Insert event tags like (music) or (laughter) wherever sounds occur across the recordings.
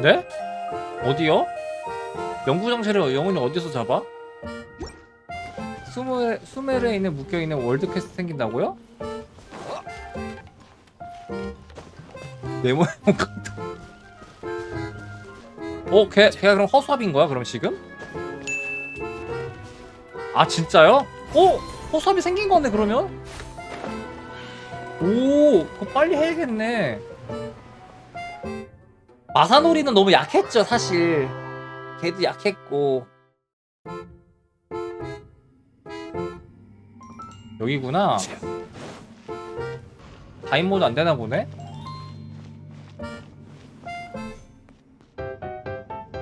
네? 어디요? 영구정체를 영혼이 어디서 잡아? 수메, 수메르에 있는 묶여있는 월드퀘스트 생긴다고요? 네모의 몸강도 (laughs) 어? 걔, 걔가 그럼 허수아비인 거야 그럼 지금? 아 진짜요? 오! 허수아비 생긴 건데 그러면? 오 그거 빨리 해야겠네. 마사노리는 너무 약했죠 사실. 걔도 약했고. 여기구나. 다인 모드 안 되나 보네?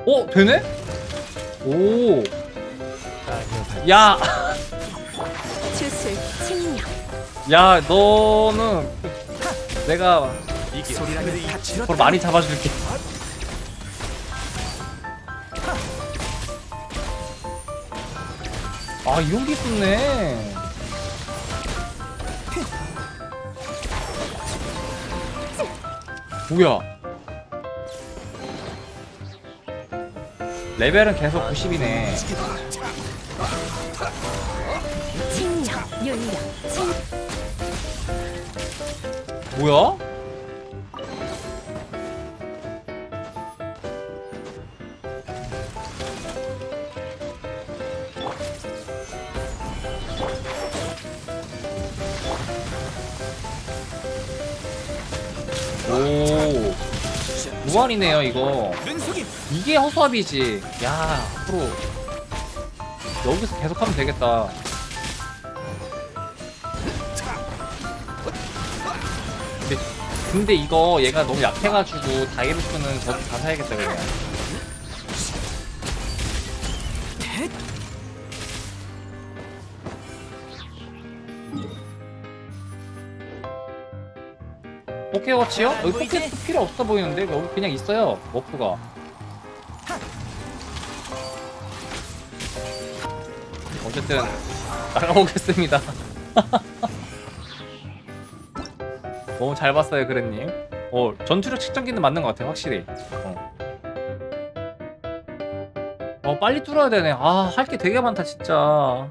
어 되네? 오야. 주술 칭령 야 너는 내가 이게. 그걸 많이 잡아줄게. 아 이런 게 있었네. 뭐야? 레벨은 계속 90이네. 칭령 윤령 칭 뭐야? 오 무한이네요 이거. 이게 허수아비지 야 앞으로 여기서 계속 하면 되겠다 근데, 근데 이거 얘가 너무 약해가지고 다이루스는 저도 다 사야겠다 그냥. 포켓워치요? 여기 포켓 필요 없어 보이는데? 여기 그냥 있어요 머프가. 어쨌든 나가보겠습니다 (laughs) 너무 잘 봤어요 그래님. 어 전투력 측정기는 맞는 것 같아요 확실히. 어. 어 빨리 뚫어야 되네. 아 할 게 되게 많다 진짜